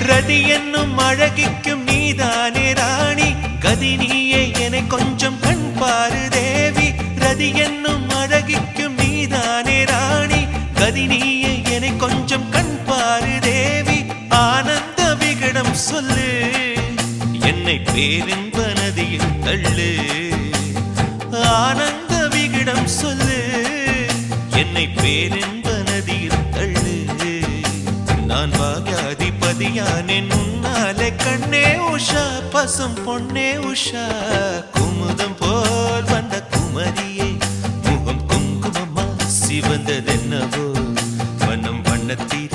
ரதி என்னும் அழகிக்கும் நீதானே ராணி. கதி நீயே என கொஞ்சம் கண் பாரு தேவி. ரதி என்னும் அழகிக்கும் நீதானே ராணி. கதி நீயே என கொஞ்சம் கண் பாரு தேவி. ஆனந்த விகடம் சொல்லு. என்னை பேரின்ப நதியில் தள்ளு. ஆனந்த விகடம் சொல்லு. நான் பாகியாதிபதியானேன் உன்னாலே கண்ணே உஷா பசும் பொன்னே உஷா. குமுதம் போல் வந்த குமரியே முகம் குங்குமமா சிவந்ததென்னவோ? வனம் வண்ணத்திரை